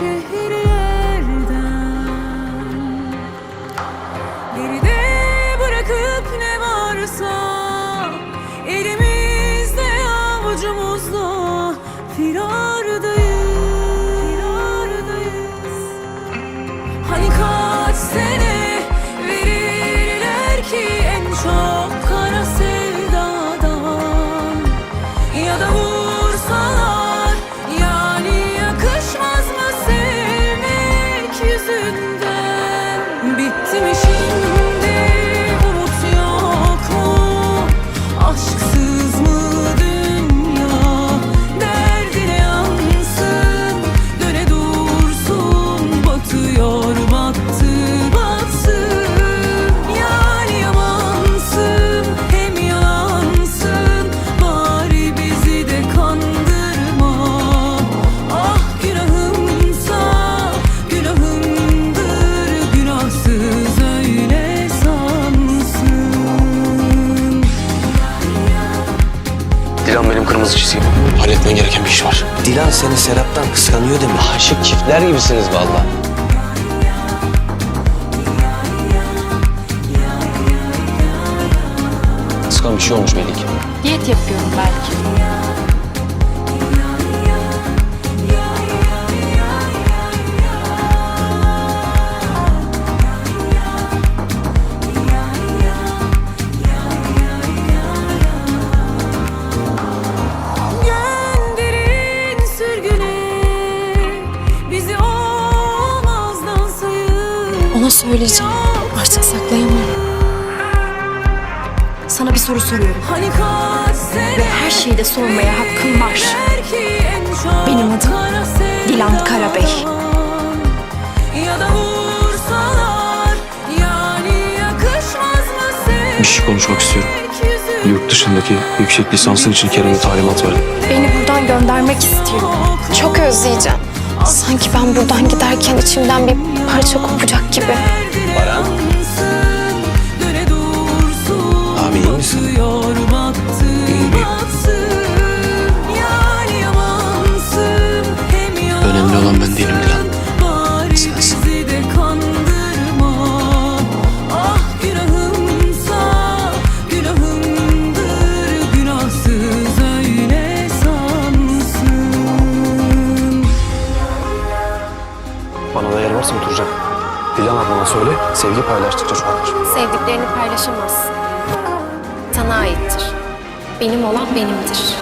şehirlerden Geride bırakıp ne varsa Elimizde avucumuzda firardayız, firardayız. Hani kaç sene olmaz. Halletmen gereken bir iş var. Dilan seni Serap'tan kıskanıyor değil mi? Aşık çiftler gibisiniz valla. Kıskan bir şey olmuş belli ki. Diyet yapıyorum belki. Sayın. Ona söyleyeceğim. Artık saklayamam. Sana bir soru soruyorum. Hani Ve her şeyi de sormaya hakkım var. Benim adım. Dilan Karabey. Ya da vursalar yani yakışmaz mı sevmek Bir şey konuşmak istiyorum. Yurt dışındaki yüksek lisansın için Kerem'e talimat verdim. Beni buradan göndermek istiyor. Çok özleyeceğim. Sanki ben buradan giderken içimden bir parça kopacak gibi. Baran. Dilan ablana söyle, sevgi paylaştıkça çoğalır. Sevdiklerini paylaşamazsın. Sana aittir. Benim olan benimdir.